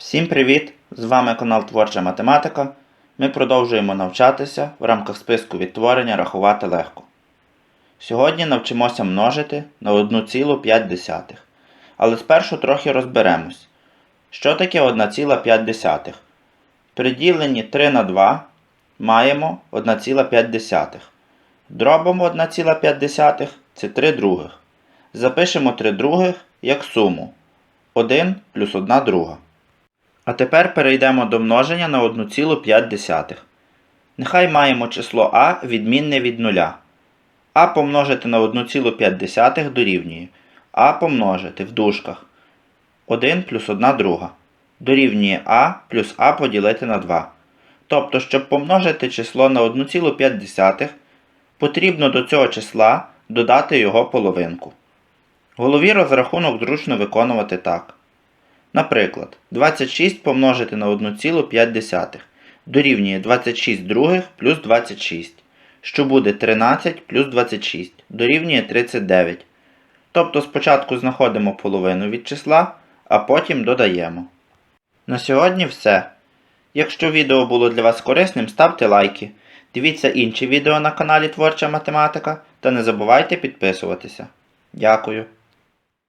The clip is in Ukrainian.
Всім привіт! З вами канал Творча Математика. Ми продовжуємо навчатися в рамках списку відтворення рахувати легко. Сьогодні навчимося множити на 1,5. Але спершу трохи розберемось. Що таке 1,5? При діленні 3 на 2 маємо 1,5. Дробимо 1,5 це 3 других. Запишемо 3 других як суму 1 плюс 1 друга. А тепер перейдемо до множення на 1,5. Нехай маємо число а відмінне від нуля. А помножити на 1,5 дорівнює. А помножити в дужках 1 плюс 1 друга. Дорівнює а плюс а поділити на 2. Тобто, щоб помножити число на 1,5, потрібно до цього числа додати його половинку. В голові розрахунок зручно виконувати так. Наприклад, 26 помножити на 1,5 дорівнює 26 других плюс 26, що буде 13 плюс 26 дорівнює 39. Тобто спочатку знаходимо половину від числа, а потім додаємо. На сьогодні все. Якщо відео було для вас корисним, ставте лайки. Дивіться інші відео на каналі Творча Математика та не забувайте підписуватися. Дякую.